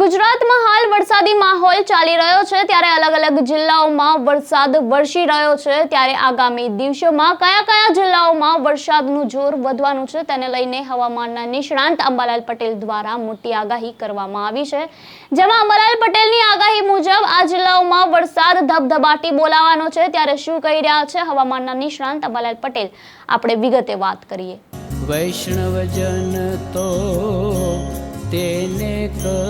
ગુજરાતમાં હાલ વરસાદી માહોલ ચાલી રહ્યો છે. ત્યારે અલગ અલગ જિલ્લાઓમાં વરસાદ વરસી રહ્યો છે. ત્યારે આગામી દિવસોમાં કયા કયા જિલ્લાઓમાં વરસાદનું જોર વધવાનું છે તેને લઈને હવામાનના નિષ્ણાંત અંબાલાલ પટેલ દ્વારા મોટી આગાહી કરવામાં આવી છે. જેમાં અંબાલાલ પટેલની આગાહી મુજબ આ જિલ્લાઓમાં વરસાદ ધબધબાટી બોલાવાનો છે. ત્યારે શું કહી રહ્યા છે હવામાનના નિષ્ણાંત અંબાલાલ પટેલ? આપણે વિગતે વાત કરીએ. વૈષ્ણવજન તો તેને કહીએ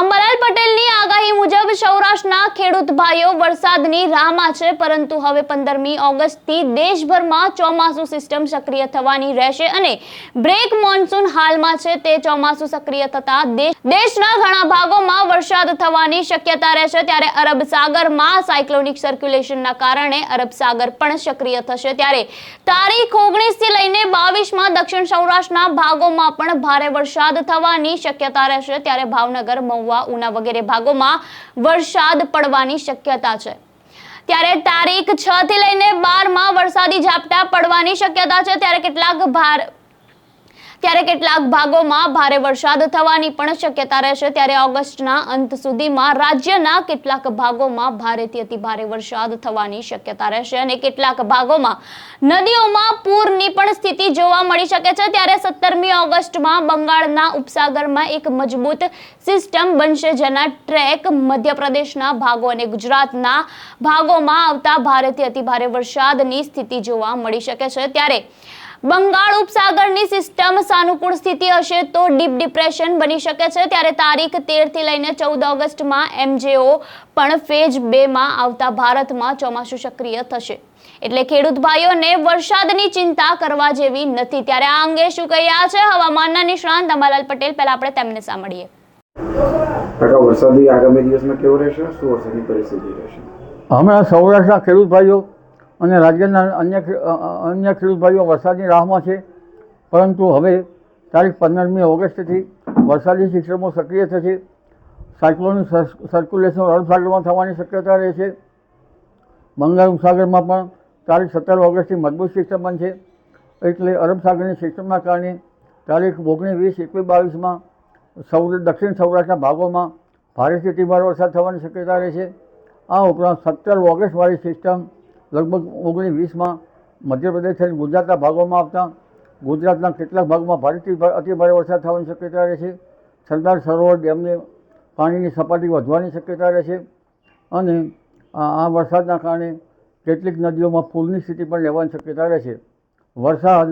અંબાલાલ પટેલની આગાહી મુજબ સૌરાષ્ટ્રના ખેડૂત ભાઈઓ વરસાદની રાહમાં છે, પરંતુ હવે પંદરમી ઓગસ્ટથી દેશભરમાં ચોમાસું સિસ્ટમ સક્રિય થવાની રહેશે અને બ્રેક મોન્સૂન હાલમાં છે, તે ચોમાસું સક્રિય થતા દેશના ઘણા ભાગોમાં વરસાદ થવાની શક્યતા રહેશે. ત્યારે અરબ સાગરમાં સાયક્લોનિક સર્ક્યુલેશનના કારણે અરબ સાગર પણ સક્રિય થશે. ત્યારે તારીખ ઓગણીસથી લઈને બાવીસમાં દક્ષિણ સૌરાષ્ટ્રના ભાગોમાં પણ ભારે વરસાદ થવાની શક્યતા રહેશે. ત્યારે ભાવનગર મહુવા ઉના વગેરે ભાગોમાં વરસાદ પડવાની શક્યતા છે. ત્યારે તારીખ છ થી લઈને બારમાં વરસાદી ઝાપટા પડવાની શક્યતા છે. ત્યારે કેટલાક ભાર ત્યારે કેટલાક ભાગોમાં ભારે વરસાદ થવાની પણ શક્યતા રહેશે. ત્યારે ઓગસ્ટના અંત સુધીમાં રાજ્યના કેટલાક ભાગોમાં ભારેથી અતિ ભારે વરસાદ થવાની શક્યતા રહેશે અને કેટલાક ભાગોમાં નદીઓમાં પૂરની પણ સ્થિતિ જોવા મળી શકે છે. ત્યારે સત્તરમી ઓગસ્ટમાં બંગાળના ઉપસાગરમાં એક મજબૂત સિસ્ટમ બનશે જેના ટ્રેક મધ્યપ્રદેશના ભાગો અને ગુજરાતના ભાગોમાં આવતા ભારેથી અતિ ભારે વરસાદની સ્થિતિ જોવા મળી શકે છે. ત્યારે બંગાળ ઉપસાગરની સિસ્ટમ સાનુકૂળ સ્થિતિ હશે તો ડીપ ડિપ્રેશન બની શકે છે. ત્યારે તારીખ તેરથી લઈને ચૌદ ઓગસ્ટમાં એમજેઓ પણ ફેજ બે માં આવતા ભારતમાં ચોમાસું સક્રિય થશે. એટલે ખેડૂત ભાઈઓને વરસાદની ચિંતા કરવા જેવી નથી. ત્યારે આ અંગે શું કહી રહ્યા છે હવામાનના નિષ્ણાંત અંબાલાલ પટેલ? પહેલા આપણે તેમને સાંભળીએ. કાકા વરસાદી આગામી દિવસમાં કેવો રહેશે? શું વરસાદની પરિસ્થિતિ રહેશે? હમણાં સૌરાષ્ટ્રના ખેડૂત ભાઈઓ અને રાજ્યના અન્ય અન્ય ખેડૂત ભાઈઓ વરસાદની રાહમાં છે. પરંતુ હવે તારીખ પંદરમી ઓગસ્ટથી વરસાદી સિસ્ટમો સક્રિય થશે. સાયક્લોનિક સર- સર્ક્યુલેશન અરબસાગરમાં થવાની શક્યતા રહે છે. બંગાળ ઉપસાગરમાં પણ તારીખ સત્તર ઓગસ્ટથી મજબૂત સિસ્ટમ બનશે. એટલે અરબસાગરની સિસ્ટમના કારણે તારીખ ઓગણીસ વીસ એકવીસ બાવીસમાં સૌ દક્ષિણ સૌરાષ્ટ્રના ભાગોમાં ભારેથી અતિભારે વરસાદ થવાની શક્યતા રહે છે. આ ઉપરાંત સત્તર ઓગસ્ટવાળી સિસ્ટમ લગભગ ઓગણીસ વીસમાં મધ્યપ્રદેશ અને ગુજરાતના ભાગોમાં આવતા ગુજરાતના કેટલાક ભાગમાં ભારેથી ભા- અતિભારે વરસાદ થવાની શક્યતા રહે છે. સરદાર સરોવર ડેમની પાણીની સપાટી વધવાની શક્યતા રહે છે અને આ આ વરસાદના કારણે કેટલીક નદીઓમાં પૂરની સ્થિતિ પણ લેવાની શક્યતા રહે છે. વરસાદ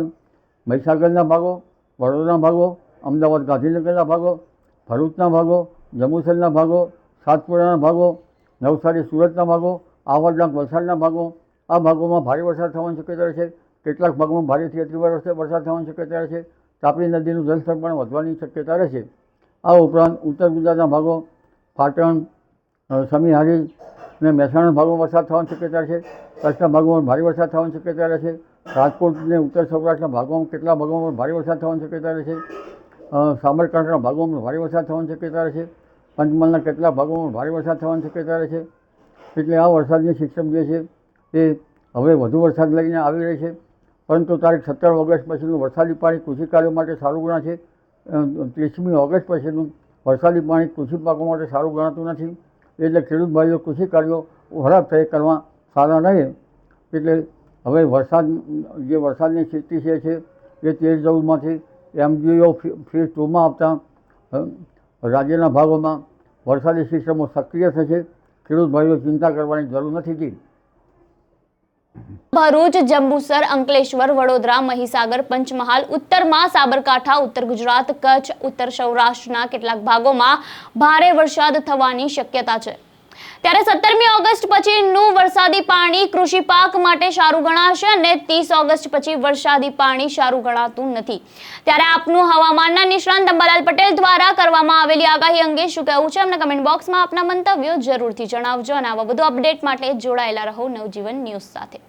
મહીસાગરના ભાગો, વડોદરાના ભાગો, અમદાવાદ ગાંધીનગરના ભાગો, ભરૂચના ભાગો, જંબુસરના ભાગો, સાતપુરાના ભાગો, નવસારી સુરતના ભાગો આવડના વલસાડના ભાગો આ ભાગોમાં ભારે વરસાદ થવાની શક્યતા રહે છે. કેટલાક ભાગોમાં ભારેથી અતિભારે વરસાદ વરસાદ થવાની શક્યતા રહે છે. તાપી નદીનું જળસ્તર પણ વધવાની શક્યતા રહે છે આ ઉપરાંત ઉત્તર ગુજરાતના ભાગો પાટણ સમીહારી અને મહેસાણા ભાગોમાં વરસાદ થવાની શક્યતા છે. કચ્છના ભાગોમાં ભારે વરસાદ થવાની શક્યતા રહે છે રાજકોટ અને ઉત્તર સૌરાષ્ટ્રના ભાગોમાં કેટલા ભાગોમાં ભારે વરસાદ થવાની શક્યતા રહે છે સાબરકાંઠાના ભાગોમાં ભારે વરસાદ થવાની શક્યતા રહે છે પંચમહાલના કેટલાક ભાગોમાં ભારે વરસાદ થવાની શક્યતા રહે છે એટલે આ વરસાદની સિસ્ટમ જે છે એ હવે વધુ વરસાદ લઈને આવી રહી છે. પરંતુ તારીખ સત્તર ઓગસ્ટ પછીનું વરસાદી પાણી કૃષિ કાર્યો માટે સારું ગણાશે. ત્રીસમી ઓગસ્ટ પછીનું વરસાદી પાણી કૃષિ પાકો માટે સારું ગણાતું નથી. એટલે ખેડૂત ભાઈઓ, કૃષિ કાર્યો ખરાબ થઈ કરવા સારા રહે એટલે હવે વરસાદ, જે વરસાદની સ્થિતિ છે એ તેર ચૌદમાંથી એમજીઓ ફેઝ ટુમાં આવતા રાજ્યના ભાગોમાં વરસાદી સિસ્ટમો સક્રિય થશે. ખેડૂત ભાઈઓ ચિંતા કરવાની જરૂર નથી ભરૂચ, જંબુસર, અંકલેશ્વર, વડોદરા, મહીસાગર, પંચમહાલ, ઉત્તરમાં સાબરકાંઠા, ઉત્તર ગુજરાત, કચ્છ, ઉત્તર સૌરાષ્ટ્રના કેટલાક ભાગોમાં ભારે વરસાદ થવાની શક્યતા છે. ત્યારે સત્તરમી ઓગસ્ટ પછીનું વરસાદી પાણી કૃષિ પાક માટે સારું ગણાશે અને ત્રીસ ઓગસ્ટ પછી વરસાદી પાણી સારું ગણાતું નથી. ત્યારે આપનું હવામાનના નિષ્ણાંત અંબાલાલ પટેલ દ્વારા કરવામાં આવેલી આગાહી અંગે શું કહેવું છે? અમને કમેન્ટ બોક્સમાં આપના મંતવ્યો જરૂરથી જણાવજો અને આવા વધુ અપડેટ માટે જોડાયેલા રહો નવજીવન ન્યૂઝ સાથે.